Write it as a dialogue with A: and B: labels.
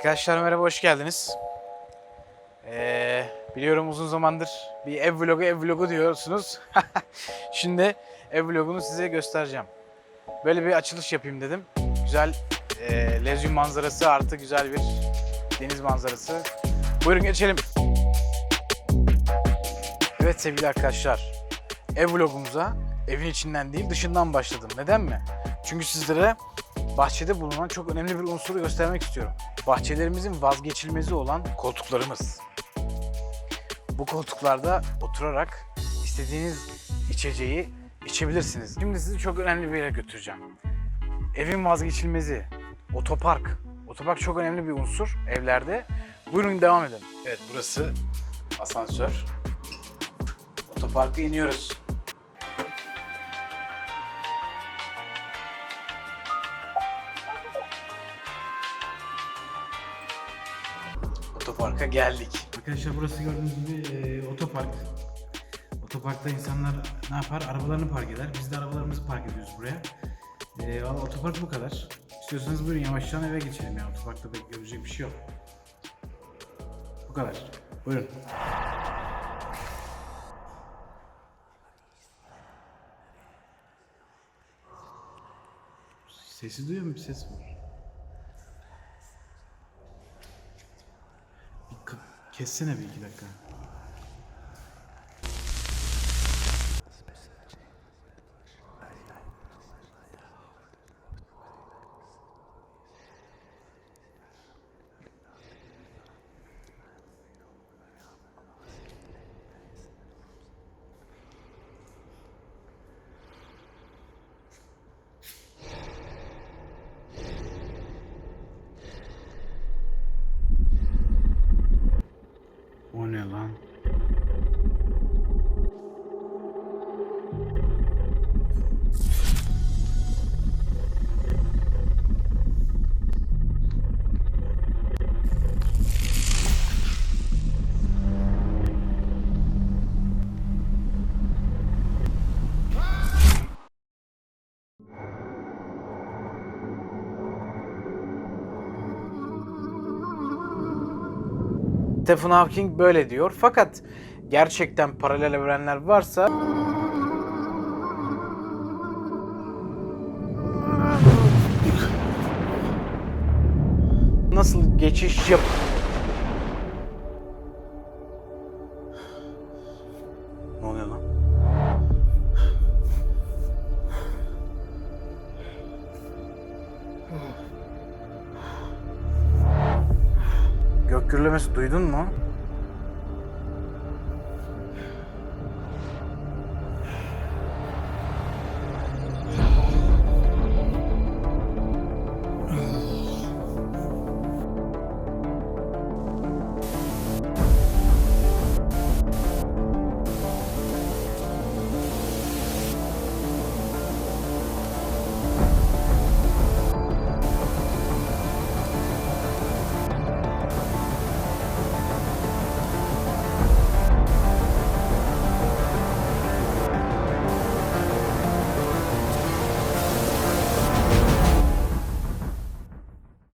A: Arkadaşlar merhaba, hoş geldiniz. Ee, biliyorum uzun zamandır bir ev vlogu, ev vlogu diyorsunuz. Şimdi ev vlogunu size göstereceğim. Böyle bir açılış yapayım dedim. Güzel e, lezyum manzarası artı güzel bir deniz manzarası. Buyurun geçelim. Evet sevgili arkadaşlar, ev vlogumuza evin içinden değil dışından başladım. Neden mi? Çünkü sizlere bahçede bulunan çok önemli bir unsuru göstermek istiyorum. Bahçelerimizin vazgeçilmezi olan koltuklarımız. Bu koltuklarda oturarak istediğiniz içeceği içebilirsiniz. Şimdi sizi çok önemli bir yere götüreceğim. Evin vazgeçilmezi, otopark. Otopark çok önemli bir unsur evlerde. Buyurun devam edelim. Evet burası asansör. Otoparka iniyoruz. Otoparka geldik. Arkadaşlar burası gördüğünüz gibi e, otopark. Otoparkta insanlar ne yapar? Arabalarını park eder. Biz de arabalarımızı park ediyoruz buraya. E, valla otopark bu kadar. İstiyorsanız buyurun yavaştan eve geçelim ya. Otoparkta pek görecek bir şey yok. Bu kadar. Buyurun. Sesi duyuyor musun? Ses var. Bir k- kessene bir iki dakika. O ne Stephen Hawking böyle diyor. Fakat gerçekten paralel evrenler varsa nasıl geçiş yap gürlemesi duydun mu?